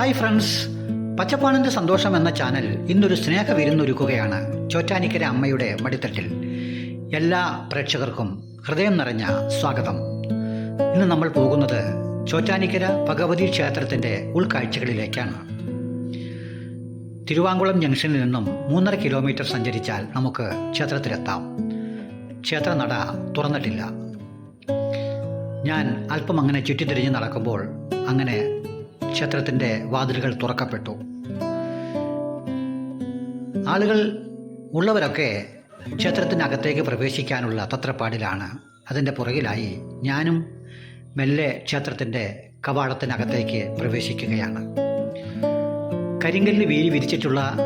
Hi friends. പച്ചപ്പാണിന്റെ സന്തോഷം എന്ന channel ഇന്നൊരു സ്നേഹ വിരുന്നൊരുക്കുകയാണ് ചോറ്റാനിക്കര അമ്മയുടെ മടിത്തട്ടിൽ. എല്ലാ പ്രേക്ഷകർക്കും ഹൃദയം നിറഞ്ഞ സ്വാഗതം. ഇന്ന് നമ്മൾ പോകുന്നത് ചോറ്റാനിക്കര ഭഗവതി ക്ഷേത്രത്തിന്റെ ഉൾക്കാഴ്ചകളിലേക്കാണ്. തിരുവാങ്കുളം ജംഗ്ഷനിൽ നിന്നും മൂന്നര കിലോമീറ്റർ സഞ്ചരിച്ചാൽ നമുക്ക് ക്ഷേത്രത്തിലെത്താം. ക്ഷേത്രനട തുറന്നിട്ടില്ല. ഞാൻ അല്പം അങ്ങനെ ചുറ്റിത്തിരിഞ്ഞ് നടക്കുമ്പോൾ അങ്ങനെ ക്ഷേത്രത്തിന്റെ വാതിലുകൾ തുറക്കപ്പെട്ടു. ആളുകൾ ഉള്ളവരൊക്കെ ക്ഷേത്രത്തിനകത്തേക്ക് പ്രവേശിക്കാനുള്ള തത്രപ്പാടിലാണ്. അതിന്റെ പുറകിലായി ഞാനും മെല്ലെ ക്ഷേത്രത്തിന്റെ കവാടത്തിനകത്തേക്ക് പ്രവേശിക്കുകയാണ്. കരിങ്കല്ല് വീരി വിരിച്ചിട്ടുള്ള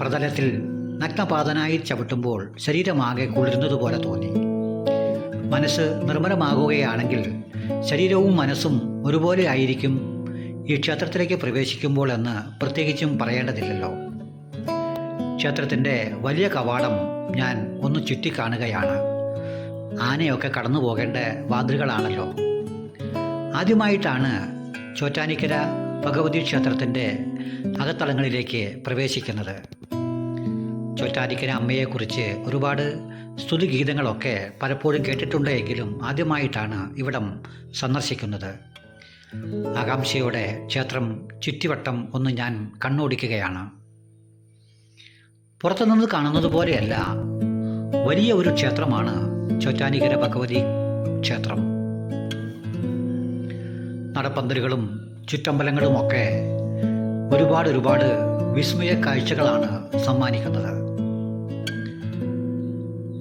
പ്രതലത്തിൽ നഗ്നപാതനായി ചവിട്ടുമ്പോൾ ശരീരമാകെ കുളിരുന്നതുപോലെ തോന്നി. മനസ്സ് നിർമ്മലമാകുകയാണെങ്കിൽ ശരീരവും മനസ്സും ഒരുപോലെ ആയിരിക്കും ഈ ക്ഷേത്രത്തിലേക്ക് പ്രവേശിക്കുമ്പോൾ എന്ന് പ്രത്യേകിച്ചും പറയേണ്ടതില്ലല്ലോ. ക്ഷേത്രത്തിന്റെ വലിയ കവാടം ഞാൻ ഒന്ന് ചുറ്റിക്കാണുകയാണ്. ആനയൊക്കെ കടന്നു പോകേണ്ട വാതിലുകളാണല്ലോ. ആദ്യമായിട്ടാണ് ചോറ്റാനിക്കര ഭഗവതി ക്ഷേത്രത്തിന്റെ അകത്തളങ്ങളിലേക്ക് പ്രവേശിക്കുന്നത്. ചോറ്റാനിക്കര അമ്മയെക്കുറിച്ച് ഒരുപാട് സ്തുതിഗീതങ്ങളൊക്കെ പലപ്പോഴും കേട്ടിട്ടുണ്ട് എങ്കിലും ആദ്യമായിട്ടാണ് ഇവിടം സന്ദർശിക്കുന്നത്. ആകാംക്ഷയോടെ ക്ഷേത്രം ചുറ്റിവട്ടം ഒന്ന് ഞാൻ കണ്ണോടിക്കുകയാണ്. പുറത്തുനിന്ന് കാണുന്നത് പോലെയല്ല വലിയ ഒരു ക്ഷേത്രമാണ് ചോറ്റാനിക്കര ഭഗവതി ക്ഷേത്രം. നടപ്പന്തലുകളും ചുറ്റമ്പലങ്ങളുമൊക്കെ ഒരുപാട് ഒരുപാട് വിസ്മയ കാഴ്ചകളാണ് സമ്മാനിക്കുന്നത്.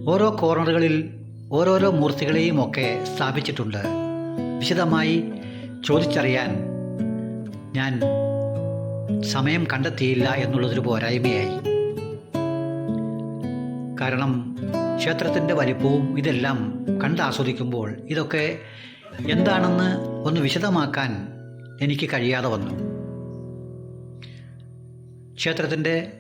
ഓരോ കോർണറുകളിൽ ഓരോരോ മൂർത്തികളെയും ഒക്കെ സ്ഥാപിച്ചിട്ടുണ്ട്. വിശദമായി ചോദിച്ചറിയാൻ ഞാൻ സമയം കണ്ടെത്തിയില്ല എന്നുള്ളതൊരു പോരായ്മയായി. കാരണം ക്ഷേത്രത്തിന്റെ വലിപ്പവും ഇതെല്ലാം കണ്ടാസ്വദിക്കുമ്പോൾ ഇതൊക്കെ എന്താണെന്ന് ഒന്ന് വിശദമാക്കാൻ എനിക്ക് കഴിയാതെ വന്നു. ക്ഷേത്രത്തിന്റെ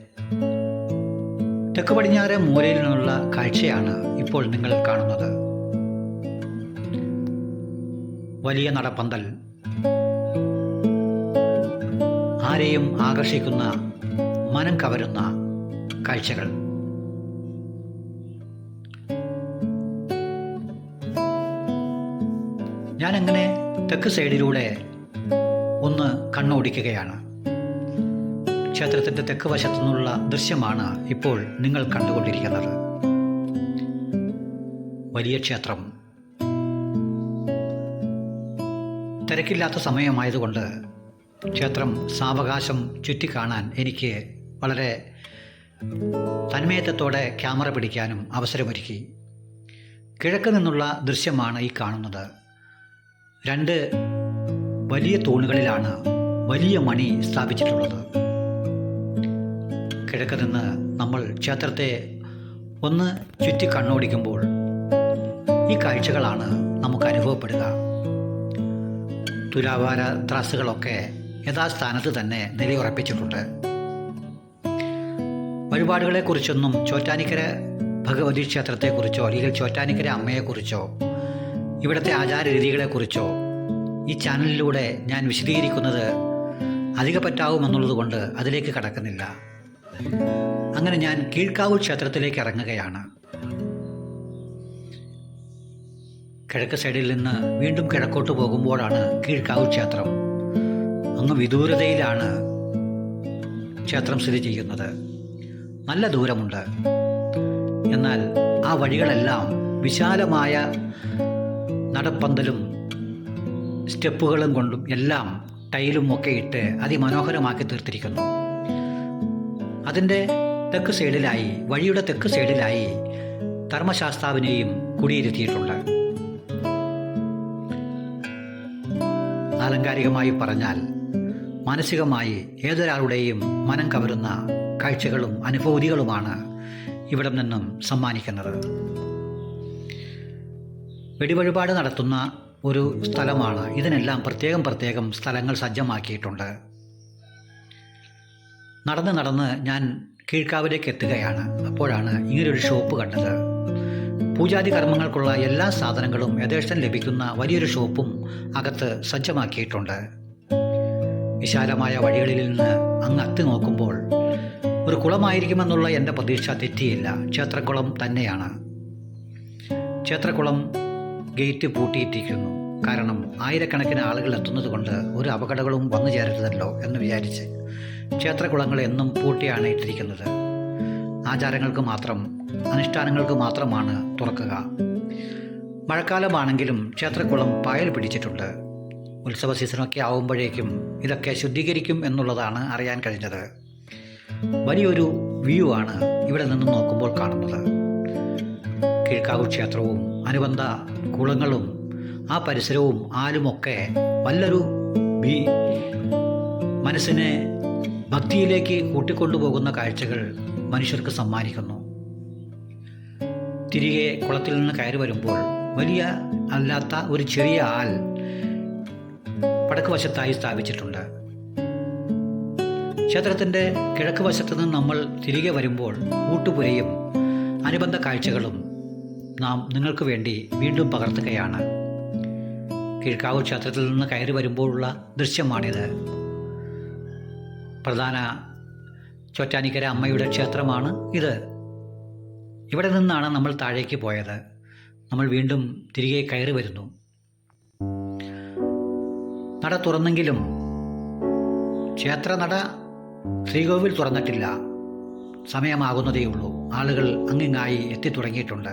തെക്ക് പടിഞ്ഞാറ് മൂലയിൽ നിന്നുള്ള കാഴ്ചയാണ് ഇപ്പോൾ നിങ്ങൾ കാണുന്നത്. വലിയ നടപ്പന്തൽ. ആരെയും ആകർഷിക്കുന്ന മനം കവരുന്ന കാഴ്ചകൾ. ഞാനങ്ങനെ തെക്ക് സൈഡിലൂടെ ഒന്ന് കണ്ണോടിക്കുകയാണ്. ക്ഷേത്രത്തിന്റെ തെക്ക് വശത്തു നിന്നുള്ള ദൃശ്യമാണ് ഇപ്പോൾ നിങ്ങൾ കണ്ടുകൊണ്ടിരിക്കുന്നത്. വലിയ ക്ഷേത്രം. തിരക്കില്ലാത്ത സമയമായതുകൊണ്ട് ക്ഷേത്രം സാവകാശം ചുറ്റിക്കാണാൻ എനിക്ക് വളരെ തന്മയത്വത്തോടെ ക്യാമറ പിടിക്കാനും അവസരമൊരുക്കി. കിഴക്ക് നിന്നുള്ള ദൃശ്യമാണ് ഈ കാണുന്നത്. രണ്ട് വലിയ തൂണുകളിലാണ് വലിയ മണി സ്ഥാപിച്ചിട്ടുള്ളത്. കിഴക്ക് നിന്ന് നമ്മൾ ക്ഷേത്രത്തെ ഒന്ന് ചുറ്റി കണ്ണോടിക്കുമ്പോൾ ഈ കാഴ്ചകളാണ് നമുക്ക് അനുഭവപ്പെടുക. തുലാവാര ത്രാസുകളൊക്കെ യഥാസ്ഥാനത്ത് തന്നെ നിലയുറപ്പിച്ചിട്ടുണ്ട്. വഴിപാടുകളെക്കുറിച്ചൊന്നും ചോറ്റാനിക്കര ഭഗവതി ക്ഷേത്രത്തെക്കുറിച്ചോ അല്ലെങ്കിൽ ചോറ്റാനിക്കര അമ്മയെക്കുറിച്ചോ ഇവിടുത്തെ ആചാരരീതികളെക്കുറിച്ചോ ഈ ചാനലിലൂടെ ഞാൻ വിശദീകരിക്കുന്നത് അധിക പറ്റാവുമെന്നുള്ളത് കൊണ്ട് അതിലേക്ക് കടക്കുന്നില്ല. അങ്ങനെ ഞാൻ കീഴ്ക്കാവൂർ ക്ഷേത്രത്തിലേക്ക് ഇറങ്ങുകയാണ്. കിഴക്ക് സൈഡിൽ നിന്ന് വീണ്ടും കിഴക്കോട്ട് പോകുമ്പോഴാണ് കീഴ്ക്കാവൂർ ക്ഷേത്രം. അങ്ങ് വിദൂരതയിലാണ് ക്ഷേത്രം സ്ഥിതി ചെയ്യുന്നത്. നല്ല ദൂരമുണ്ട്. എന്നാൽ ആ വഴികളെല്ലാം വിശാലമായ നടപ്പന്തലും സ്റ്റെപ്പുകളും കൊണ്ടും എല്ലാം ടൈലും ഒക്കെ ഇട്ട് അതിമനോഹരമാക്കി തീർത്തിരിക്കുന്നു. അതിന്റെ തെക്ക് സൈഡിലായി വഴിയുടെ തെക്ക് സൈഡിലായി ധർമ്മശാസ്താവിനെയും കുടിയിരുത്തിയിട്ടുണ്ട്. ആലങ്കാരികമായി പറഞ്ഞാൽ മാനസികമായി ഏതൊരാളുടെയും മനം കവരുന്ന കാഴ്ചകളും അനുഭൂതികളുമാണ് ഇവിടെ നിന്നും സമ്മാനിക്കുന്നത്. വെടിവഴിപാട് നടത്തുന്ന ഒരു സ്ഥലമാണ്. ഇതിനെല്ലാം പ്രത്യേകം പ്രത്യേകം സ്ഥലങ്ങൾ സജ്ജമാക്കിയിട്ടുണ്ട്. നടന്ന് നടന്ന് ഞാൻ കീഴ്ക്കാവിലേക്ക് എത്തുകയാണ്. അപ്പോഴാണ് ഇങ്ങനൊരു ഷോപ്പ് കണ്ടത്. പൂജാതി കർമ്മങ്ങൾക്കുള്ള എല്ലാ സാധനങ്ങളും യഥേഷ്ടം ലഭിക്കുന്ന വലിയൊരു ഷോപ്പും അകത്ത് സജ്ജമാക്കിയിട്ടുണ്ട്. വിശാലമായ വഴികളിൽ നിന്ന് അങ്ങ് അത്തി നോക്കുമ്പോൾ ഒരു കുളമായിരിക്കുമെന്നുള്ള എന്റെ പ്രതീക്ഷ തെറ്റിയില്ല. ക്ഷേത്രക്കുളം തന്നെയാണ്. ക്ഷേത്രക്കുളം ഗേറ്റ് പൂട്ടിയിട്ടിരിക്കുന്നു. കാരണം ആയിരക്കണക്കിന് ആളുകൾ എത്തുന്നത് കൊണ്ട് ഒരു അപകടങ്ങളും വന്നു ചേരരുതല്ലോ എന്ന് വിചാരിച്ച്. ക്ഷേത്രകുളങ്ങൾ എന്നും പൂട്ടിയാണ് ഇട്ടിരിക്കുന്നത് ആചാരങ്ങൾക്ക് മാത്രം അനുഷ്ഠാനങ്ങൾക്ക് മാത്രമാണ് തുറക്കുക. മഴക്കാലമാണെങ്കിലും ക്ഷേത്രക്കുളം പായൽ പിടിച്ചിട്ടുണ്ട്. ഉത്സവ സീസണൊക്കെ ആവുമ്പോഴേക്കും ഇതൊക്കെ ശുദ്ധീകരിക്കും എന്നുള്ളതാണ് അറിയാൻ കഴിഞ്ഞത്. വലിയൊരു വ്യൂ ആണ് ഇവിടെ നിന്ന് നോക്കുമ്പോൾ കാണുന്നത്. കീഴ്ക്കാവൂർ ക്ഷേത്രവും അനുബന്ധ കുളങ്ങളും ആ പരിസരവും ആലുമൊക്കെ വല്ലൊരു ബി മനസ്സിനെ ഭക്തിയിലേക്ക് കൂട്ടിക്കൊണ്ടുപോകുന്ന കാഴ്ചകൾ മനുഷ്യർക്ക് സമ്മാനിക്കുന്നു. തിരികെ കുളത്തിൽ നിന്ന് കയറി വരുമ്പോൾ വലിയ അല്ലാത്ത ഒരു ചെറിയ ആൽ വടക്ക് വശത്തായി സ്ഥാപിച്ചിട്ടുണ്ട്. ക്ഷേത്രത്തിന്റെ കിഴക്ക് വശത്ത് നിന്ന് നമ്മൾ തിരികെ വരുമ്പോൾ ഊട്ടുപുരയും അനുബന്ധ കാഴ്ചകളും നാം നിങ്ങൾക്ക് വേണ്ടി വീണ്ടും പകർത്തുകയാണ്. കിഴക്കാവൂർ ക്ഷേത്രത്തിൽ നിന്ന് കയറി വരുമ്പോഴുള്ള ദൃശ്യമാണിത്. പ്രധാന ചോറ്റാനിക്കര അമ്മയുടെ ക്ഷേത്രമാണ് ഇത്. ഇവിടെ നിന്നാണ് നമ്മൾ താഴേക്ക് പോയത്. നമ്മൾ വീണ്ടും തിരികെ കയറി വരുന്നു. നട തുറന്നെങ്കിലും ക്ഷേത്ര നട ശ്രീകോവിൽ തുറന്നിട്ടില്ല. സമയമാകുന്നതേയുള്ളൂ. ആളുകൾ അങ്ങിങ്ങായി എത്തിത്തുടങ്ങിയിട്ടുണ്ട്.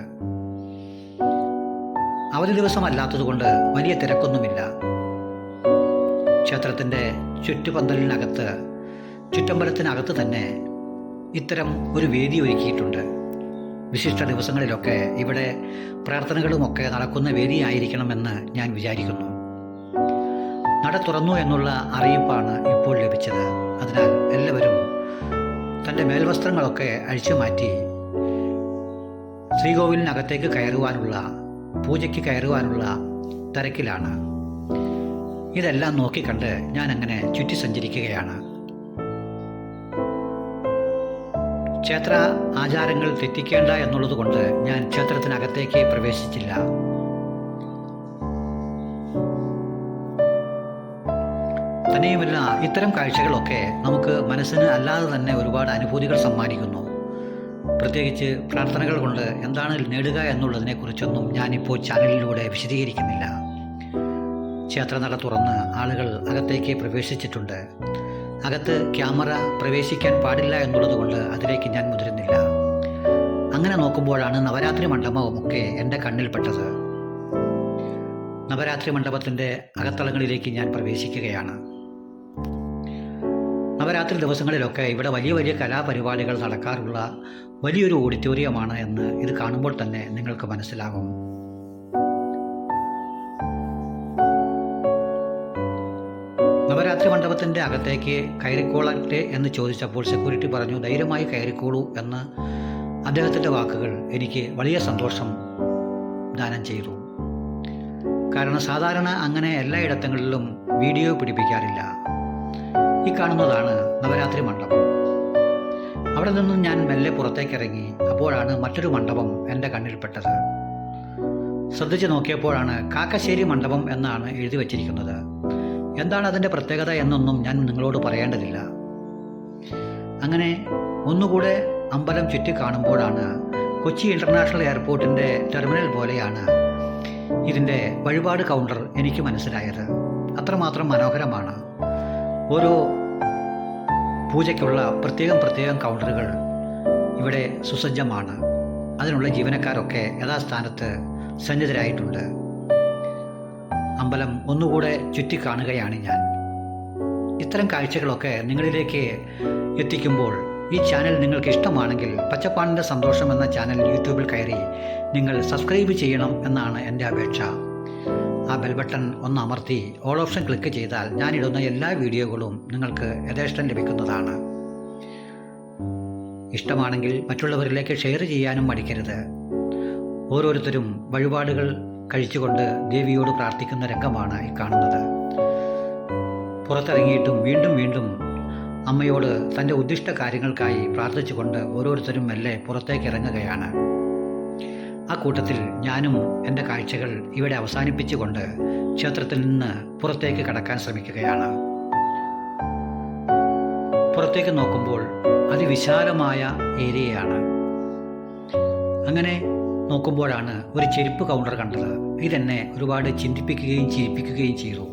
അവധി ദിവസമല്ലാത്തതുകൊണ്ട് വലിയ തിരക്കൊന്നുമില്ല. ക്ഷേത്രത്തിന്റെ ചുറ്റുപന്തലിനകത്ത് ചുറ്റമ്പലത്തിനകത്ത് തന്നെ ഇത്തരം ഒരു വേദി ഒരുക്കിയിട്ടുണ്ട്. വിശിഷ്ട ദിവസങ്ങളിലൊക്കെ ഇവിടെ പ്രാർത്ഥനകളുമൊക്കെ നടക്കുന്ന വേദിയായിരിക്കണമെന്ന് ഞാൻ വിചാരിക്കുന്നു. നട തുറന്നു എന്നുള്ള അറിയിപ്പാണ് ഇപ്പോൾ ലഭിച്ചത്. അതിനാൽ എല്ലാവരും തന്റെ മേൽവസ്ത്രങ്ങളൊക്കെ അഴിച്ചു മാറ്റി ശ്രീകോവിലിനകത്തേക്ക് കയറുവാനുള്ള പൂജയ്ക്ക് കയറുവാനുള്ള തിരക്കിലാണ്. ഇതെല്ലാം നോക്കിക്കണ്ട് ഞാൻ അങ്ങനെ ചുറ്റി സഞ്ചരിക്കുകയാണ്. ക്ഷേത്ര ആചാരങ്ങൾ തെറ്റിക്കേണ്ട എന്നുള്ളത് കൊണ്ട് ഞാൻ ക്ഷേത്രത്തിനകത്തേക്ക് പ്രവേശിച്ചില്ല. തന്നെയുമല്ല ഇത്തരം കാഴ്ചകളൊക്കെ നമുക്ക് മനസ്സിന് അല്ലാതെ തന്നെ ഒരുപാട് അനുഭൂതികൾ സമ്മാനിക്കുന്നു. പ്രത്യേകിച്ച് പ്രാർത്ഥനകൾ കൊണ്ട് എന്താണ് നേടുക എന്നുള്ളതിനെക്കുറിച്ചൊന്നും ഞാനിപ്പോൾ ചാനലിലൂടെ വിശദീകരിക്കുന്നില്ല. ക്ഷേത്രനട തുറന്ന് ആളുകൾ അകത്തേക്ക് പ്രവേശിച്ചിട്ടുണ്ട്. അകത്ത് ക്യാമറ പ്രവേശിക്കാൻ പാടില്ല എന്നുള്ളത് കൊണ്ട് അതിലേക്ക് ഞാൻ മുതിരുന്നില്ല. അങ്ങനെ നോക്കുമ്പോഴാണ് നവരാത്രി മണ്ഡപവും ഒക്കെ എന്റെ കണ്ണിൽപ്പെട്ടത് നവരാത്രി മണ്ഡപത്തിന്റെ അകത്തളങ്ങളിലേക്ക് ഞാൻ പ്രവേശിക്കുകയാണ്. നവരാത്രി ദിവസങ്ങളിലൊക്കെ ഇവിടെ വലിയ വലിയ കലാപരിപാടികൾ നടക്കാറുള്ള വലിയൊരു ഓഡിറ്റോറിയമാണ് എന്ന് ഇത് കാണുമ്പോൾ തന്നെ നിങ്ങൾക്ക് മനസ്സിലാകും. നവരാത്രി മണ്ഡപത്തിന്റെ അകത്തേക്ക് കയറിക്കോളട്ടെ എന്ന് ചോദിച്ചപ്പോൾ സെക്യൂരിറ്റി പറഞ്ഞു ധൈര്യമായി കയറിക്കോളൂ എന്ന് അദ്ദേഹത്തിന്റെ വാക്കുകൾ എനിക്ക് വലിയ സന്തോഷം ദാനം ചെയ്തു. കാരണം സാധാരണ അങ്ങനെ എല്ലായിടത്തങ്ങളിലും വീഡിയോ പിടിപ്പിക്കാറില്ല. ഈ കാണുന്നതാണ് നവരാത്രി മണ്ഡപം. അവിടെ നിന്നും ഞാൻ മെല്ലെ പുറത്തേക്കിറങ്ങി അപ്പോഴാണ് മറ്റൊരു മണ്ഡപം എന്റെ കണ്ണിൽപ്പെട്ടത് ശ്രദ്ധിച്ചു നോക്കിയപ്പോഴാണ് കാക്കശ്ശേരി മണ്ഡപം എന്നാണ് എഴുതി വച്ചിരിക്കുന്നത്. എന്താണ് അതിന്റെ പ്രത്യേകത എന്നൊന്നും ഞാൻ നിങ്ങളോട് പറയേണ്ടതില്ല. അങ്ങനെ ഒന്നുകൂടെ അമ്പലം ചുറ്റി കാണുമ്പോഴാണ് കൊച്ചി ഇന്റർനാഷണൽ എയർപോർട്ടിന്റെ ടെർമിനൽ പോലെയാണ് ഇതിന്റെ വഴിപാട് കൗണ്ടർ എനിക്ക് മനസ്സിലായത്. അത്രമാത്രം മനോഹരമാണ്. ഓരോ പൂജയ്ക്കുള്ള പ്രത്യേകം പ്രത്യേകം കൗണ്ടറുകൾ ഇവിടെ സുസജ്ജമാണ്. അതിനുള്ള ജീവനക്കാരൊക്കെ യഥാസ്ഥാനത്ത് സന്നിധരായിട്ടുണ്ട്. അമ്പലം ഒന്നുകൂടെ ചുറ്റിക്കാണുകയാണ് ഞാൻ. ഇത്തരം കാഴ്ചകളൊക്കെ നിങ്ങളിലേക്ക് എത്തിക്കുമ്പോൾ ഈ ചാനൽ നിങ്ങൾക്ക് ഇഷ്ടമാണെങ്കിൽ പച്ചപ്പാണിന്റെ സന്തോഷം എന്ന ചാനൽ യൂട്യൂബിൽ കയറി നിങ്ങൾ സബ്സ്ക്രൈബ് ചെയ്യണം എന്നാണ് എന്റെ അപേക്ഷ. ആ ബെൽ ബട്ടൺ ഒന്ന് അമർത്തി ഓൾ ഓപ്ഷൻ ക്ലിക്ക് ചെയ്താൽ ഞാനിടുന്ന എല്ലാ വീഡിയോകളും നിങ്ങൾക്ക് യഥേഷ്ടം ലഭിക്കുന്നതാണ്. ഇഷ്ടമാണെങ്കിൽ മറ്റുള്ളവരിലേക്ക് ഷെയർ ചെയ്യാനും മടിക്കരുത്. ഓരോരുത്തരും വഴിപാടുകൾ കഴിച്ചുകൊണ്ട് ദേവിയോട് പ്രാർത്ഥിക്കുന്ന രംഗമാണ് ഈ കാണുന്നത്. പുറത്തിറങ്ങിയിട്ടും വീണ്ടും വീണ്ടും അമ്മയോട് തന്റെ ഉദ്ദിഷ്ട കാര്യങ്ങൾക്കായി പ്രാർത്ഥിച്ചുകൊണ്ട് ഓരോരുത്തരും മെല്ലെ പുറത്തേക്ക് ഇറങ്ങുകയാണ്. ആ കൂട്ടത്തിൽ ഞാനും എന്റെ കാഴ്ചകൾ ഇവിടെ അവസാനിപ്പിച്ചുകൊണ്ട് ക്ഷേത്രത്തിൽ നിന്ന് പുറത്തേക്ക് കടക്കാൻ ശ്രമിക്കുകയാണ്. പുറത്തേക്ക് നോക്കുമ്പോൾ അതിവിശാലമായ ഏരിയയാണ്. അങ്ങനെ നോക്കുമ്പോഴാണ് ഒരു ചെരുപ്പ് കൗണ്ടർ കണ്ടത്. ഇതെന്നെ ഒരുപാട് ചിന്തിപ്പിക്കുകയും ചിരിപ്പിക്കുകയും ചെയ്തു.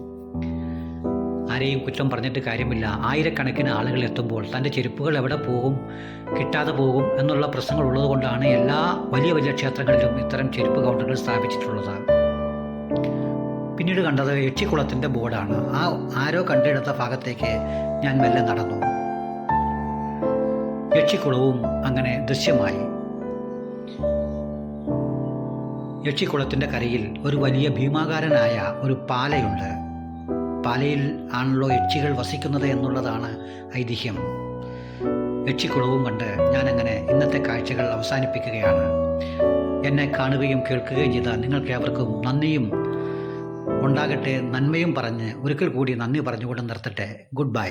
ആരെയും കുറ്റം പറഞ്ഞിട്ട് കാര്യമില്ല. ആയിരക്കണക്കിന് ആളുകൾ എത്തുമ്പോൾ തന്റെ ചെരുപ്പുകൾ എവിടെ പോകും കിട്ടാതെ പോകും എന്നുള്ള പ്രശ്നങ്ങൾ ഉള്ളതുകൊണ്ടാണ് എല്ലാ വലിയ വലിയ ക്ഷേത്രങ്ങളിലും ഇത്തരം ചെരുപ്പ് കൗണ്ടറുകൾ സ്ഥാപിച്ചിട്ടുള്ളത്. പിന്നീട് കണ്ടത് എച്ചിക്കുളത്തിന്റെ ബോർഡാണ്. ആ ആരോ കണ്ടെടുത്ത ഭാഗത്തേക്ക് ഞാൻ മെല്ലെ നടന്നു. യക്ഷിക്കുളവും അങ്ങനെ ദൃശ്യമായി. യക്ഷിക്കുളത്തിന്റെ കരയിൽ ഒരു വലിയ ഭീമാകാരനായ ഒരു പാലയുണ്ട്. പാലയിൽ ആണല്ലോ യക്ഷികൾ വസിക്കുന്നത് എന്നുള്ളതാണ് ഐതിഹ്യം. യക്ഷിക്കുളവും കണ്ട് ഞാനങ്ങനെ ഇന്നത്തെ കാഴ്ചകൾ അവസാനിപ്പിക്കുകയാണ്. എന്നെ കാണുകയും കേൾക്കുകയും ചെയ്ത നിങ്ങൾക്ക് ഏവർക്കും നന്ദിയും ഉണ്ടാകട്ടെ നന്മയും പറഞ്ഞ് ഒരിക്കൽ കൂടി നന്ദി പറഞ്ഞുകൊണ്ട് നിർത്തട്ടെ. Good bye.